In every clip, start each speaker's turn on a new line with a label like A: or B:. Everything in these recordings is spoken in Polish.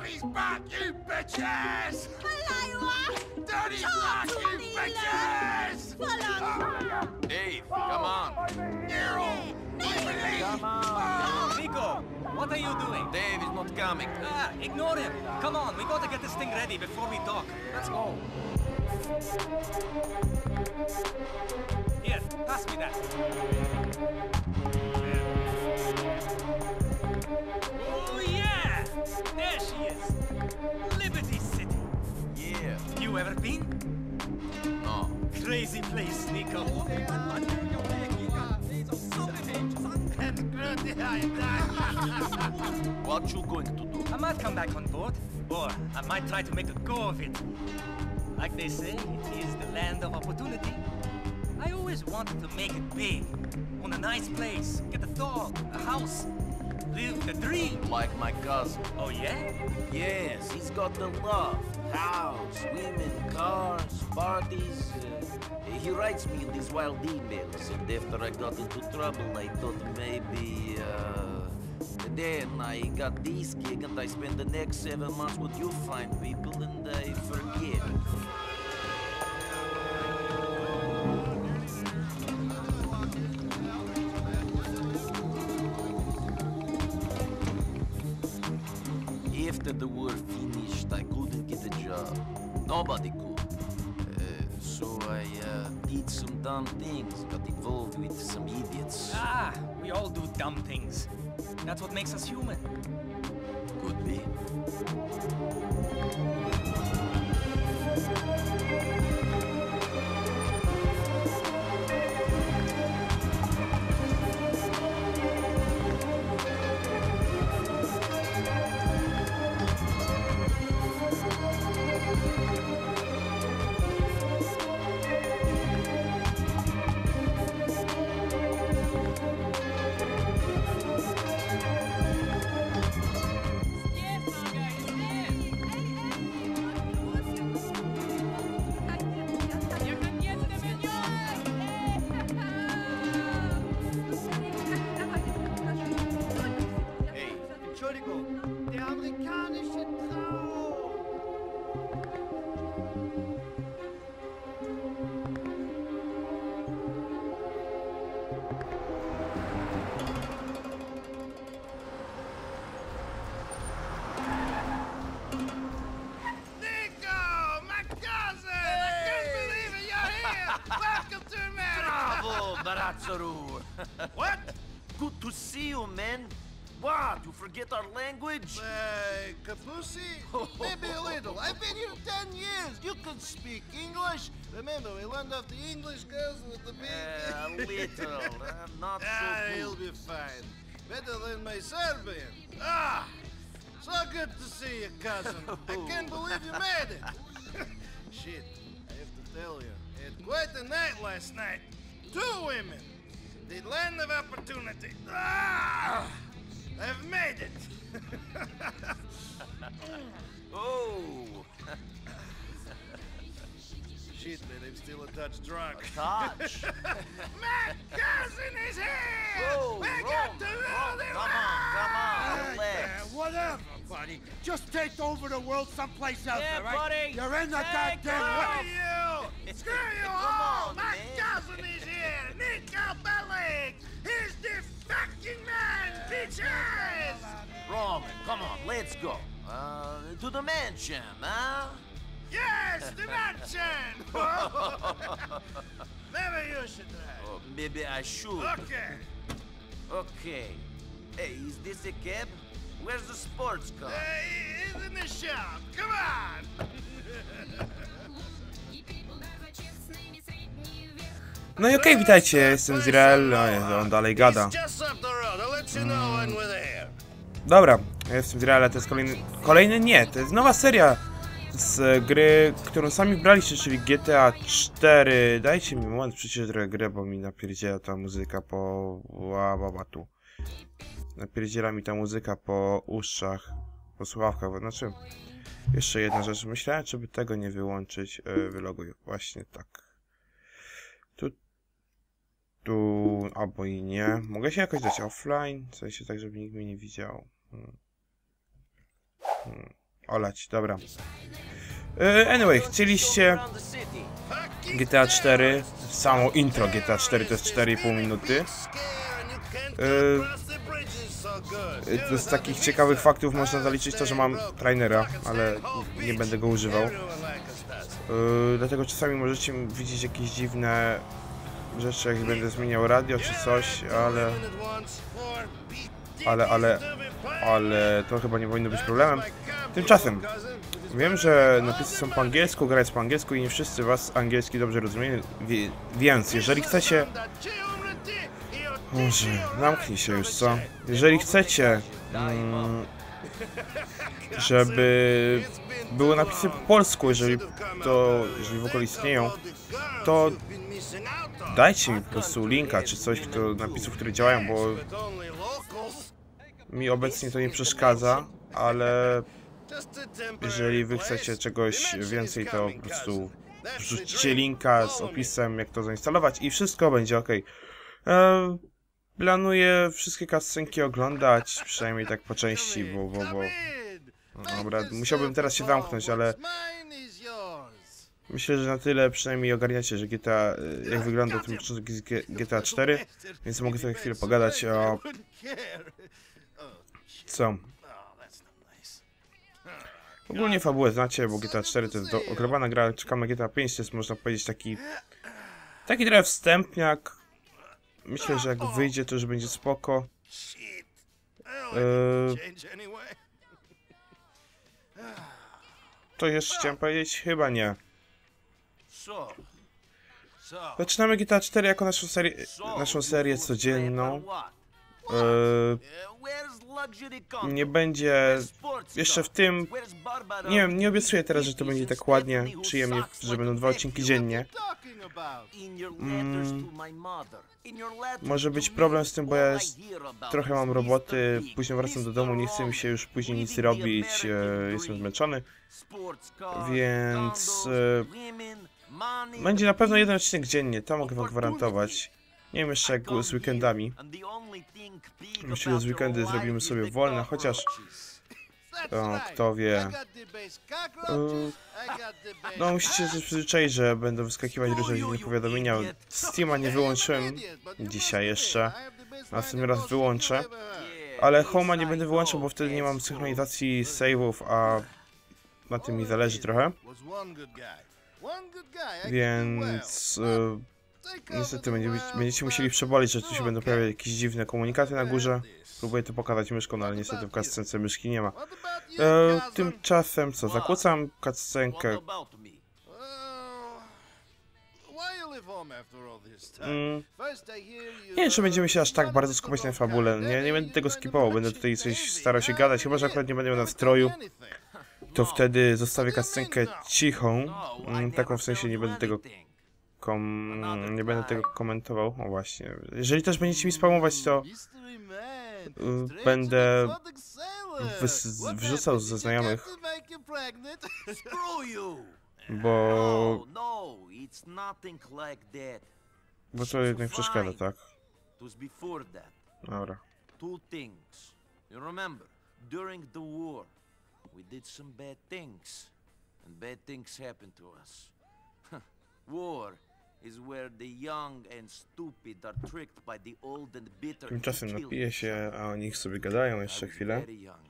A: Daddy's back, you bitches!
B: Halajła!
A: Daddy's
B: Co
A: back,
B: tu
A: you
B: mile?
A: bitches!
B: Falan! Ah!
C: Dave, oh, come on.
A: Nero! Ah!
D: Come on. Nico, what are you doing?
C: Dave is not coming.
D: Ah, ignore him. Come on, we gotta get this thing ready before we dock. Let's go. Here, pass me that. Liberty City.
C: Yeah.
D: You ever been?
C: No.
D: Crazy place, Nico.
C: What you going to do?
D: I might come back on board, or I might try to make a go of it. Like they say, it is the land of opportunity. I always wanted to make it big. Own a nice place, get a dog, a house, live the dream.
C: Like my cousin.
D: Oh yeah?
C: Yes, he's got the love. House, women, cars, parties. Uh, he writes me in these wild emails, and after I got into trouble, I thought maybe. Uh, then I got this gig, and I spend the next seven months with you fine people, and I forget. After the war finished, I couldn't get a job. Nobody could. Uh, so I uh, did some dumb things, got involved with some idiots.
D: Ah, we all do dumb things. That's what makes us human.
C: Could be. See you, man. What, you forget our language?
A: Uh, Kapusi? Maybe a little. I've been here ten years. You can speak English. Remember, we learned off the English girls with the big...
C: Uh, a little, uh, not
A: Ah,
C: so
A: he'll be fine. Better than my Serbian. Ah! So good to see you, cousin. I can't believe you made it. Shit, I have to tell you. I had quite a night last night. Two women. The land of opportunity. Ah! I've made it.
C: Oh,
A: Shit, man, I'm still a touch drunk.
C: touch.
A: My cousin is here!
C: Whoa,
A: we
C: Rome,
A: got to rule
C: Rome,
A: the
C: come on, come on,
A: world!
C: relax.
E: whatever, buddy. Just take over the world someplace else,
D: Yeah,
E: all right?
D: buddy.
E: You're in the
D: Take
E: goddamn
D: over.
E: way.
A: Screw you! Screw you
C: Come
A: all! He's the fucking man, bitches!
C: Roman, come on, let's go. Uh, to the mansion, huh?
A: Yes, the mansion! Maybe you should drive.
C: Oh, maybe I should.
A: Okay.
C: Okay. Hey, is this a cab? Where's the sports car?
A: Uh, he's in the shop. Come on!
F: No i okej, witajcie, jestem Zirel, no on dalej gada.
A: There.
F: Dobra, jestem Zirel, ale to jest kolejny... Kolejny nie, to jest nowa seria z gry, którą sami braliście, czyli GTA 4. Dajcie mi moment, przecież trochę grę, bo mi napierdziela ta muzyka po... Tu. Napierdziela mi ta muzyka po uszach, po słuchawkach, znaczy... Jeszcze jedna rzecz, myślałem, żeby tego nie wyłączyć, yy, wyloguję, właśnie tak. Tu, albo i nie. Mogę się jakoś dać offline, w sensie tak, żeby nikt mnie nie widział. Hmm. Hmm, olać, dobra. E, Anyway, chcieliście. GTA 4, samo intro GTA 4 to jest 4,5 minuty. E, z takich ciekawych faktów można zaliczyć to, że mam trainera, ale nie będę go używał. E, Dlatego czasami możecie widzieć jakieś dziwne rzeczy, jak będę zmieniał radio czy coś, ale, ale, ale, ale to chyba nie powinno być problemem. Tymczasem, wiem, że napisy są po angielsku, gra jest po angielsku i nie wszyscy was angielski dobrze rozumieją, więc jeżeli chcecie... Może, zamknij się już, co? Jeżeli chcecie, mm, żeby były napisy po polsku, jeżeli to, jeżeli w ogóle istnieją, to dajcie mi po prostu linka czy coś, kto, napisów, które działają, bo mi obecnie to nie przeszkadza, ale jeżeli wy chcecie czegoś więcej, to po prostu wrzućcie linka z opisem, jak to zainstalować i wszystko będzie ok. E, planuję wszystkie cutscenki oglądać, przynajmniej tak po części, bo, bo, bo no dobra, musiałbym teraz się zamknąć, ale myślę, że na tyle przynajmniej ogarniacie, że GTA, e, jak wygląda G- GTA 4, więc mogę sobie chwilę pogadać o co. Ogólnie fabułę znacie, bo GTA 4 to jest ogromna gra, czekamy GTA 5, to jest można powiedzieć taki taki trochę wstępniak. Myślę, że jak wyjdzie to już będzie spoko. Eee, to jeszcze chciałem powiedzieć? Chyba nie. Zaczynamy GTA 4 jako naszą serię, naszą serię codzienną.
C: come
F: nie będzie jeszcze w tym Nie wiem, nie obiecuję teraz, że to
C: 50s
F: będzie tak ładnie, przyjemnie, że będą dwa odcinki dziennie.
C: Letters
F: Może być problem z tym, bo ja trochę mam roboty, później wracam do domu, nie chce mi się już później nic robić, e, jestem zmęczony. Więc, e, Będzie na pewno jeden odcinek dziennie, to mogę wam gwarantować. Nie wiem jeszcze jak z weekendami. Myślę, że z weekendy zrobimy sobie wolne, chociaż kto wie. E, No musicie się przyzwyczaić, że będą wyskakiwać różne dziwne powiadomienia. Steama nie wyłączyłem dzisiaj jeszcze. Następny raz wyłączę. Ale Homa nie będę wyłączał, bo wtedy nie mam synchronizacji save'ów, a na tym mi zależy trochę. Więc e, niestety będzie, będziecie musieli przebolić, że tu się będą pojawiać jakieś dziwne komunikaty na górze. Próbuję to pokazać myszką, no ale niestety w cutscence myszki nie ma. E, tymczasem co, zakłócam
C: me?
F: Mm, nie wiem, czy będziemy się aż tak bardzo skupiać na fabule. Nie, nie będę tego skipował, będę tutaj coś starał się gadać, chyba że akurat nie będę miał nastroju. To wtedy zostawię cutscenkę cichą. Mm, taką w sensie nie będę tego kom... nie będę tego komentował. O właśnie. Jeżeli też będziecie mi spamować, to y, będę wrzucał ze znajomych, bo, bo to jednak przeszkadza, tak? Dobra.
C: Two things. You remember, during the war, we did some bad things. And bad things happened to us. war is where the young and stupid are tricked by the old and bitter. and
F: Tymczasem napiję się, a o nich sobie gadają
C: I
F: jeszcze chwilę.
C: very young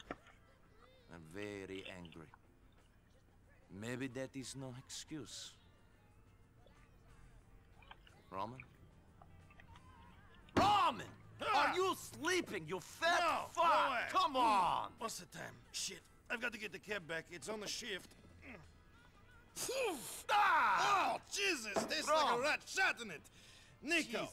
C: and very angry. Maybe that is no excuse. Roman? Roman! Are you sleeping, you fat
A: No,
C: fuck?
A: no.
C: Come on!
A: What's the time? Shit, I've got to get the cab back. It's on the shift.
C: Ah!
A: Oh, Jesus! There's like a rat shot in it. Nico,
C: Jeez.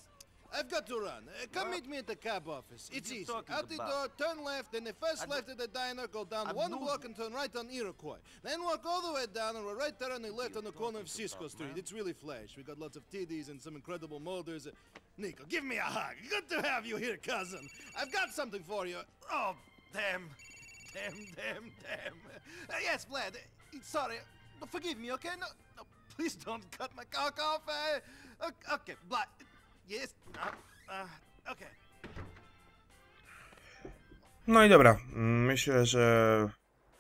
A: I've got to run. Uh, come
C: What?
A: meet me at the cab office. It's easy. Out the
C: about?
A: door, turn left, then the first
C: I
A: left at the diner, go down
C: I
A: one block and turn right on Iroquois. Then walk all the way down and we're right there on the left on the corner of Cisco Street. It's really flash. We got lots of TDs and some incredible molders. Uh, Nico, give me a hug. Good to have you here, cousin. I've got something for you. Oh, damn. Damn, damn, damn. Uh, yes, Vlad. sorry. Forgive me, okay? No, no, please don't cut my cock off. Uh, ok- okay. Yes. Uh, okay.
F: No i dobra, mm, myślę, że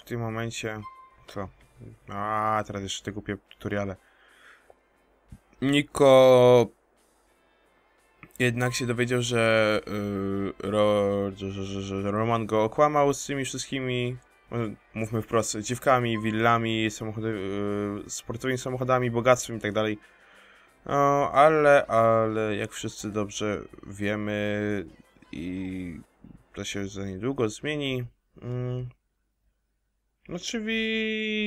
F: tym momencie... Co? A, teraz jeszcze te głupie tutoriale. Niko jednak się dowiedział, że, yy, ro, że, że, że, Roman go okłamał z tymi wszystkimi, mówmy wprost, dziwkami, willami, samochody, yy, sportowymi samochodami, bogactwem i tak dalej. No, ale, ale jak wszyscy dobrze wiemy i to się za niedługo zmieni. Mm. Oczywiście,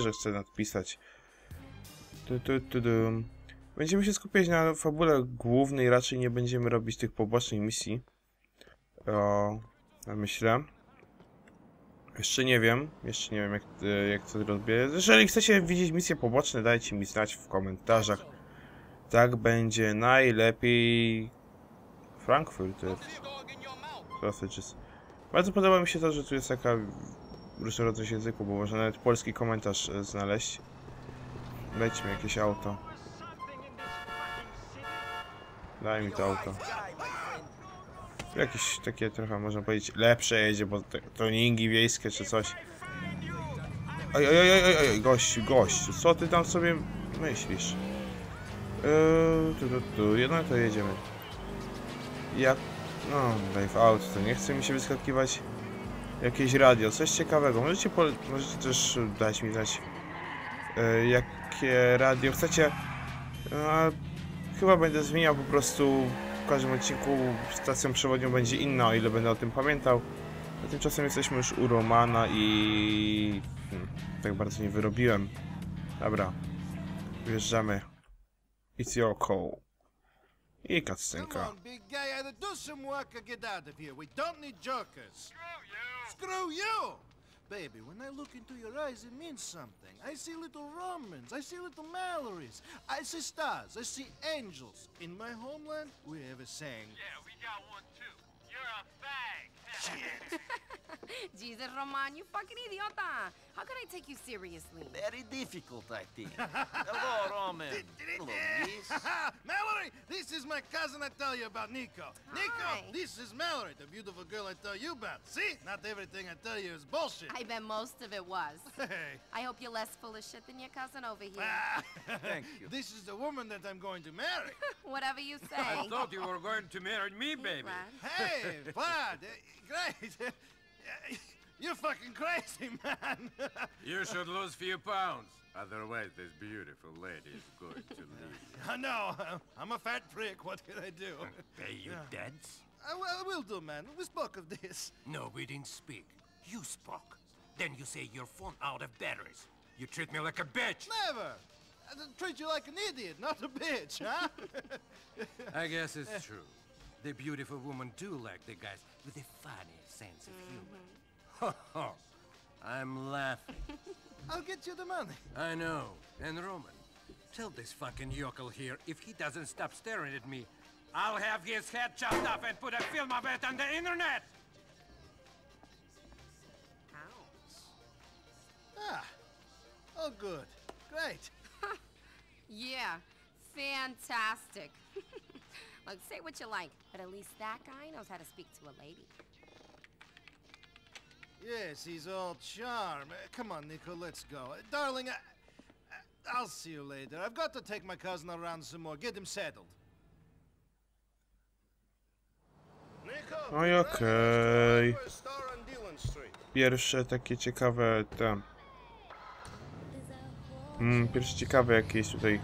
F: że chcę nadpisać. Tu, tu, tu. Będziemy się skupiać na fabule głównej, raczej nie będziemy robić tych pobocznych misji. O, myślę. Jeszcze nie wiem, jeszcze nie wiem jak, jak to robię. Jeżeli chcecie widzieć misje poboczne, dajcie mi znać w komentarzach. Tak będzie najlepiej. Frankfurt. Sausages. Bardzo podoba mi się to, że tu jest taka różnorodność języku, bo można nawet polski komentarz e, znaleźć. Mi jakieś auto. Daj mi to auto. Jakieś takie trochę można powiedzieć lepsze jedzie, bo te tuningi wiejskie czy coś. Oj, oj, oj, oj, oj, gościu, gościu, co ty tam sobie myślisz? Eee, tu, tu, tu, jednak to jedziemy. Jak... No, live out, to nie chce mi się wyskakiwać. Jakieś radio, coś ciekawego. Możecie, pole... Możecie też dać mi znać, e, jakie radio chcecie. E, chyba będę zmieniał po prostu w każdym odcinku stacją przewodnią będzie inna, o ile będę o tym pamiętał. A tymczasem jesteśmy już u Romana i... Hmm, tak bardzo nie wyrobiłem. Dobra. Wjeżdżamy. It's your call. I
A: Come
F: cutscenka.
A: on, big guy, either do some work or get out of here. We don't need jokers. Screw you! Baby, when I look into your eyes, it means something. I see little Romans, I see little Mallorys, I see stars, I see angels. In my homeland, we have a saying.
G: Yeah, we got one too. You're a fag.
B: Jesus, Roman, you fucking idiota. How can I take you seriously?
C: Very difficult, I think. Hello, Roman. Hello, miss.
A: Mallory, this is my cousin I tell you about, Nico. Nico, this is Mallory, the beautiful girl I tell you about. See? Not everything I tell you is bullshit.
B: I bet most of it was.
A: Hey.
B: I hope you're less full of shit than your cousin over here.
C: Thank you.
A: This is the woman that I'm going to marry.
B: Whatever you say.
G: I thought you were going to marry me, baby.
A: Hey, Vlad, uh, great. You're fucking crazy, man.
G: You should lose few pounds. Otherwise, this beautiful lady is going to leave.
A: I know. I'm a fat prick. What can I do?
G: Uh, Pay you debts?
A: I will, I will do, man. We spoke of this.
H: No, we didn't speak. You spoke. Then you say your phone out of batteries. You treat me like a bitch.
A: Never. I treat you like an idiot, not a bitch, huh?
H: I guess it's true. The beautiful women do like the guys with a funny sense of humor. Ho ho! I'm laughing.
A: I'll get you the money.
H: I know. And Roman, tell this fucking yokel here if he doesn't stop staring at me, I'll have his head chopped off and put a film of it on the internet.
A: Ah. Oh, good. Great.
B: Yeah, fantastic. Look, say what you like, but at least that guy knows how to speak to a lady.
A: Yes, he's all charm. Uh, come on, Nico, let's go. Uh, darling, I, I- I'll see you later. I've got to take my cousin around some more. Get him settled. Nico,
F: Oj, okej.
A: for a star on Dillon Street.
F: Pierwsze takie ciekawe te... Mm, pierwsze ciekawe jakieś tutaj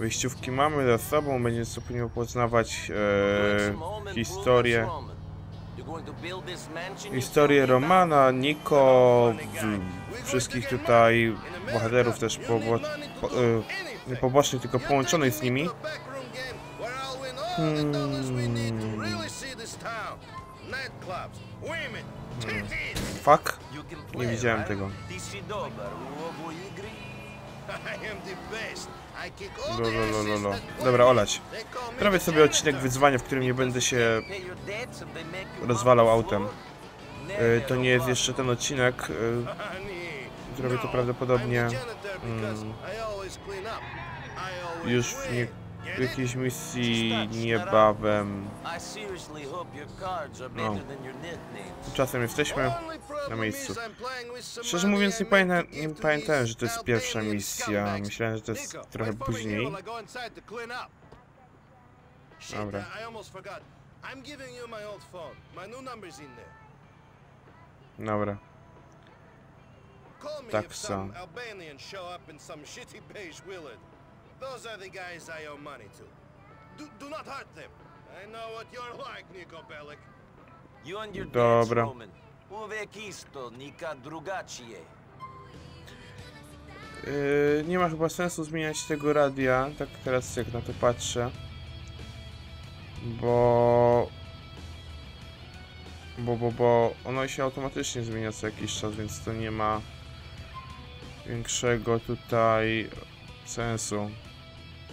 F: wyjściówki mamy za sobą. Będziemy sobie poznawać e, historię, historię Romana, Niko, wszystkich tutaj bohaterów też pobo, po, e, nie pobocznych, tylko połączonych z nimi.
A: Hmm.
F: Fuck,
C: You can
F: nie widziałem tego. Lolololo. Dobra, olać. Prawie sobie odcinek wyzwania, w którym nie będę się rozwalał autem. Yy, to nie jest jeszcze ten odcinek. Yy, zrobię to prawdopodobnie mm, już w nie w jakiejś misji niebawem.
C: Cards are
F: No. Tymczasem jesteśmy na miejscu. Szczerze mówiąc nie, pamięta, nie pamiętałem, że to jest pierwsza misja. Myślałem, że to jest trochę później. Dobra. Dobra.
A: Call Those are the guys I owe money to. Do, do not hurt them. I know what you're like, Nico Bellic.
C: You and your
F: Dobra.
C: dance, Roman. Uvek isto, nika drugačije.
F: Yy, nie ma chyba sensu zmieniać tego radia, tak teraz jak na to patrzę. Bo... Bo, bo, bo ono się automatycznie zmienia co jakiś czas, więc to nie ma większego tutaj sensu.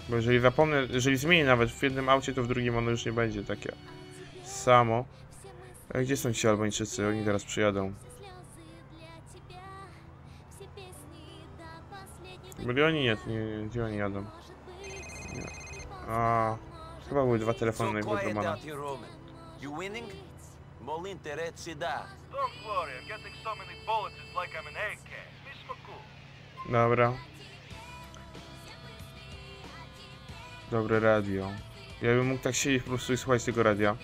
F: Bo jeżeli zapomnę, jeżeli zmienię nawet w jednym aucie, to w drugim ono już nie będzie takie samo. A gdzie są ci Albańczycy? Oni teraz przyjadą. Byli oni? Nie, nie, nie, gdzie oni jadą? A, chyba były dwa telefony na
C: da.
I: Don't worry, I'm getting so many bullets it's like I'm an for cool.
F: Dobra. Dobre radio. Ja bym mógł tak siedzieć po prostu i słuchać tego radia.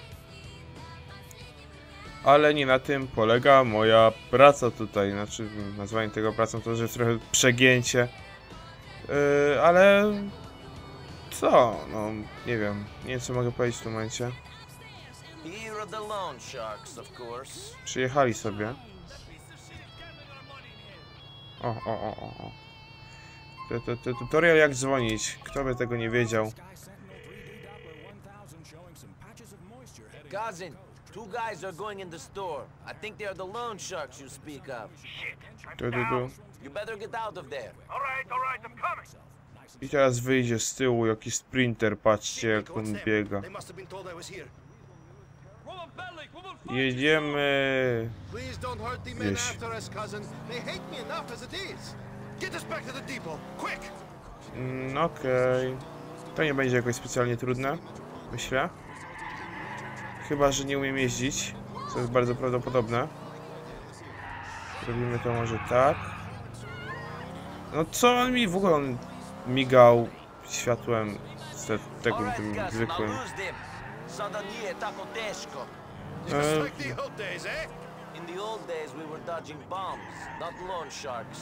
F: Ale nie na tym polega moja praca tutaj. Znaczy, nazwanie tego pracą to, że jest trochę przegięcie. Yy, ale... Co? No, nie wiem. Nie wiem, co mogę powiedzieć w tym momencie. Przyjechali sobie. O, o, o, o. To, to, to tutorial jak dzwonić. Kto by tego nie wiedział?
C: Cousin, two guys are going in the store. I think they are the loan sharks you speak of.
F: Tu, tu, tu.
C: You better get out of there.
I: Alright, alright, I'm coming.
F: I teraz wyjdzie z tyłu jakiś sprinter. Patrzcie jak on biega. Jedziemy. Mm, Okej. To nie będzie jakoś specjalnie trudne. Myślę. Chyba, że nie umiem jeździć. Co jest bardzo prawdopodobne. Robimy to może tak. No co on mi w ogóle on migał światłem z
C: Alright,
F: tym zwykłym.
C: In the old days, we were dodging bombs, not loan sharks.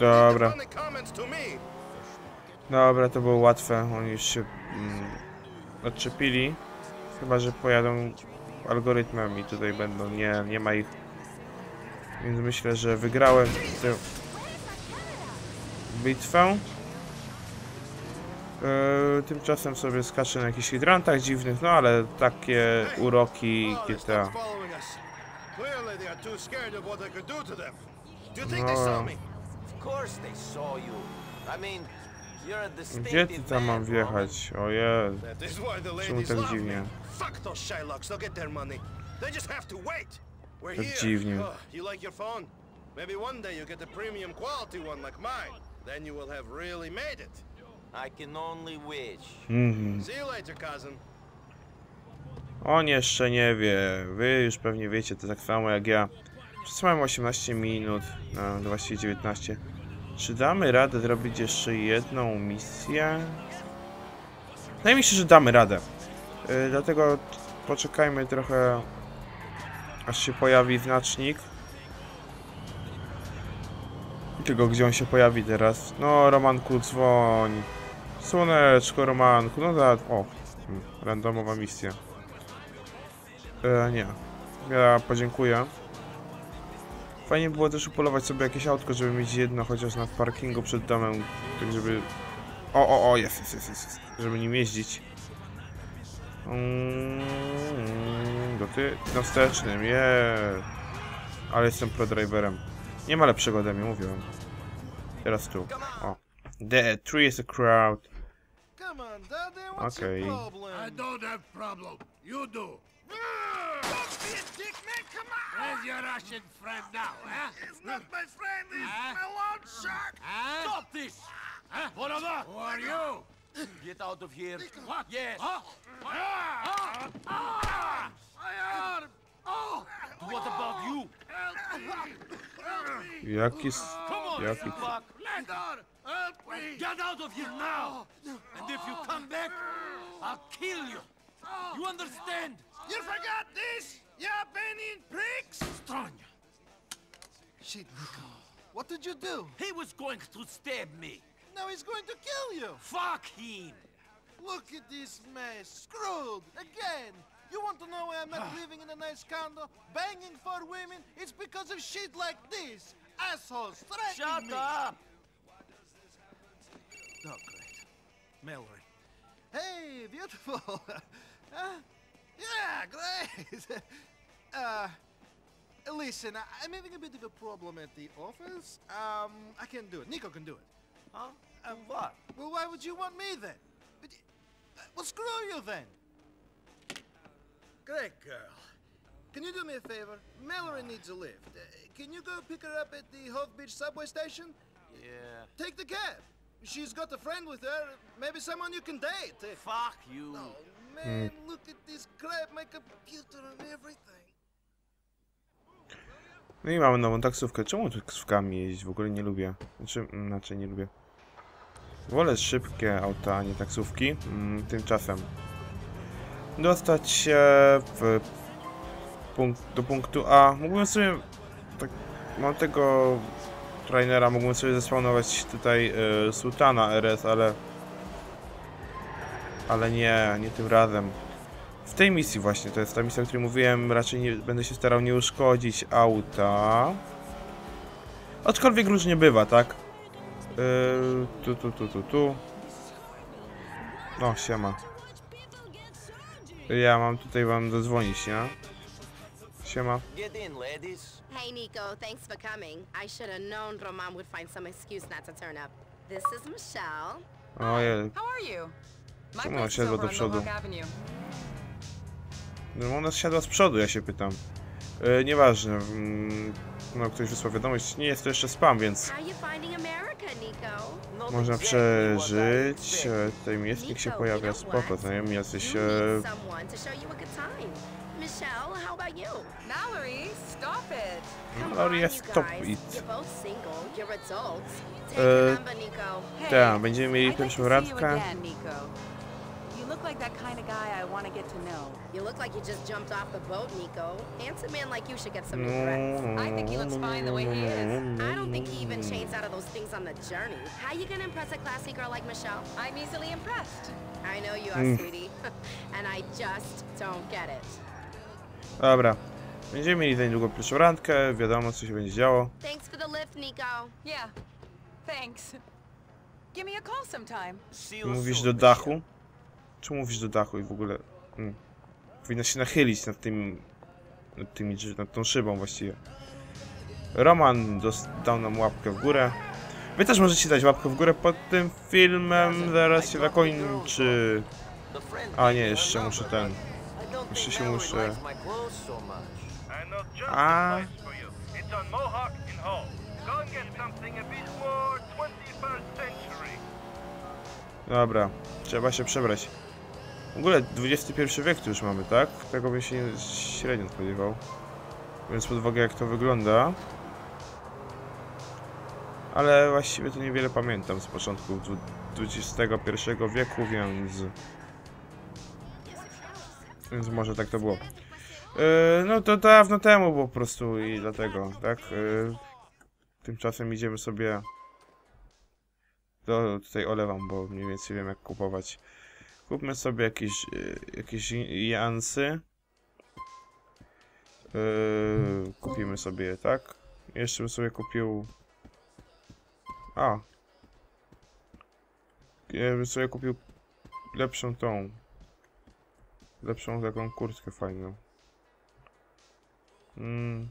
F: Dobra. Dobra, to było łatwe. Oni już się mm, odczepili. Chyba, że pojadą algorytmem i tutaj będą. Nie, nie ma ich. Więc myślę, że wygrałem tę bitwę. Yy, tymczasem sobie skaczę na jakichś hydrantach dziwnych, no ale takie uroki GTA. No. Gdzie ty tam mam wjechać? Ojej. Czemu
A: ladies
F: tak
A: love
F: dziwnie?
A: me. Fuck those Shylocks, they'll get their money. They just have to wait. We're
F: Tak
A: here.
F: dziwnie.
A: Oh, you like your phone? Maybe one day you get a premium quality one like mine. Then you will have really made it.
C: I can only wish.
F: Mhm.
A: See you later, cousin.
F: On jeszcze nie wie. Wy już pewnie wiecie to tak samo jak ja. Przesłałem 18 minut, no właściwie 19. Czy damy radę zrobić jeszcze jedną misję? Wydaje mi się, że damy radę. Yy, dlatego poczekajmy trochę, aż się pojawi znacznik. Tylko gdzie on się pojawi teraz? No, Romanku, dzwoń. Słoneczko, Romanku, no da... O, randomowa misja. E, nie. Ja podziękuję. Fajnie było też upolować sobie jakieś autko, żeby mieć jedno chociaż na parkingu przed domem, tak żeby... O, o, o, jest, jest, jest, jest, jest. żeby nim jeździć. Mm, do ty... na wstecznym, je. Ale jestem pro driverem. Nie ma lepszego ode mnie, mówiłem. Teraz tu. O. The tree is a crowd.
A: Come on, Daddy, what's
F: Okay.
E: Where's your Russian friend now, huh?
A: He's not my friend, he's
E: Huh?
A: my loan shark!
E: Huh?
I: Stop this!
E: Huh? Who are you?
C: Get out of here.
E: What?
C: Yes.
E: Huh? Ah! Ah! ah! My arm! Oh!
C: What about you?
E: Help me! Help me!
F: Jaki... Oh,
C: come on,
F: Jaki...
C: you fuck.
E: Leonard! Help me!
C: Get out of here now! Oh, and if you come back, I'll kill you. Oh, you understand?
A: You forgot this? You Albanian pricks?
C: Stranya.
A: Shit, Nico. What did you do?
C: He was going to stab me.
A: Now he's going to kill you.
C: Fuck him.
A: Look at this mess. Screwed. Again. You want to know why I'm not living in a nice condo, banging for women? It's because of shit like this. Assholes threatening
C: Shut
A: me.
C: up.
A: Oh, great. Mallory. Hey, beautiful. huh? Yeah, great. uh, listen, I- I'm having a bit of a problem at the office. Um, I can't do it. Nico can do it.
C: Huh? And what?
A: Well, why would you want me then? But uh, Well, screw you then. Great girl. Can you do me a favor? Mallory needs a lift. Uh, can you go pick her up at the Hove Beach subway station?
C: Yeah.
A: Take the cab. She's got a friend with her. Maybe someone you can date.
C: Fuck you.
A: Oh man, look at this crap. My computer and everything.
F: No i mamy nową taksówkę. Czemu taksówkami jeździć? W ogóle nie lubię. Znaczy, mm, znaczy nie lubię. Wolę szybkie auta, a nie taksówki. Mm, tymczasem dostać się w punkt, do punktu A. Mógłbym sobie... Tak, mam tego trainera, mógłbym sobie zespawnować tutaj y, Sultana RS, ale... Ale nie, nie tym razem. W tej misji właśnie, to jest ta misja, o której mówiłem, raczej nie, będę się starał nie uszkodzić auta. Aczkolwiek różnie bywa, tak? Yy, tu, tu, tu, tu, tu. No, siema. Ja mam tutaj wam dodzwonić, nie? Siema.
C: Get in, ladies.
B: Hey, Nico, thanks for coming. I should have known Roman would find some excuse not to turn up. This is Michelle.
F: Ojej,
J: How are you?
F: Czemu
J: is
F: siadła do przodu? No ona siadła z przodu, ja się pytam. Yy, nieważne. Mm, no, ktoś wysłał wiadomość. Nie jest to jeszcze spam, więc można przeżyć. E. Tutaj miestnik się pojawia, spoko. Znajomi jacyś... E?
J: Mallory, stop it.
B: Nico.
J: Hey,
F: tak, będziemy mieli pierwszą
J: to look like that kind of guy I want to get to know.
B: You look like you just jumped off the boat, Nico. Handsome man like you should get some
F: No,
B: new friends.
J: I think he looks fine the way he is.
B: I don't think he even changed out of those things on the journey. How you gonna impress a classy girl like Michelle?
J: I'm easily impressed.
B: I know you are,
F: Mm.
B: sweetie. and I just don't get it.
F: Dobra. Będziemy mieli za niedługo pierwszą randkę, wiadomo co się będzie działo.
B: Thanks for the lift, Nico.
J: Yeah, thanks. Give me a call sometime.
C: See you
F: Mówisz
C: soon,
F: do
C: Michelle.
F: dachu? Czemu mówisz do dachu i w ogóle... Mm. Powinna się nachylić nad tym... Nad, tymi, nad tą szybą właściwie. Roman dał nam łapkę w górę. Wy też możecie dać łapkę w górę pod tym filmem, zaraz się zakończy. A nie, jeszcze muszę ten... Jeszcze się muszę-
I: a bit more 21st century.
F: Dobra, trzeba się przebrać. W ogóle XXI wiek tu już mamy, tak? Tego bym się średnio spodziewał. Więc pod uwagę jak to wygląda. Ale właściwie to niewiele pamiętam z początku XXI wieku, więc... Więc może tak to było. Yy, no to dawno temu po prostu i dlatego, tak? Yy, tymczasem idziemy sobie... To tutaj olewam, bo mniej więcej wiem jak kupować. Kupmy sobie jakieś, y, jakieś jansy. Yy, kupimy sobie tak? Jeszcze bym sobie kupił... A. Ja bym sobie kupił lepszą tą. Lepszą taką kurtkę fajną. Mm.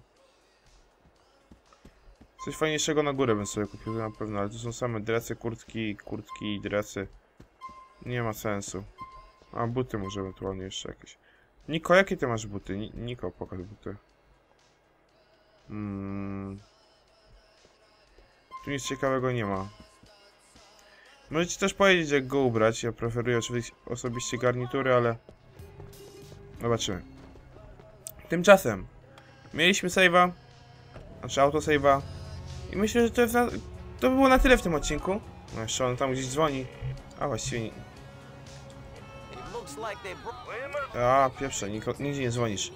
F: Coś fajniejszego na górę bym sobie kupił na pewno, ale to są same dresy, kurtki, kurtki i dresy. Nie ma sensu. A buty może ewentualnie jeszcze jakieś. Niko, jakie ty masz buty? Ni Niko, pokaż buty. Mm. Tu nic ciekawego nie ma. Możecie też powiedzieć, jak go ubrać. Ja preferuję oczywiście osobiście garnitury, ale... Zobaczymy. Tymczasem mieliśmy save'a, znaczy autosave'a i myślę, że to jest na... to by było na tyle w tym odcinku. No jeszcze on tam gdzieś dzwoni. A właściwie... nie- A, pierwsze, nigdzie nie dzwonisz.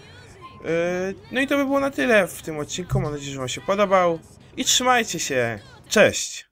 F: Yy, no i to by było na tyle w tym odcinku. Mam nadzieję, że wam się podobał. I trzymajcie się. Cześć!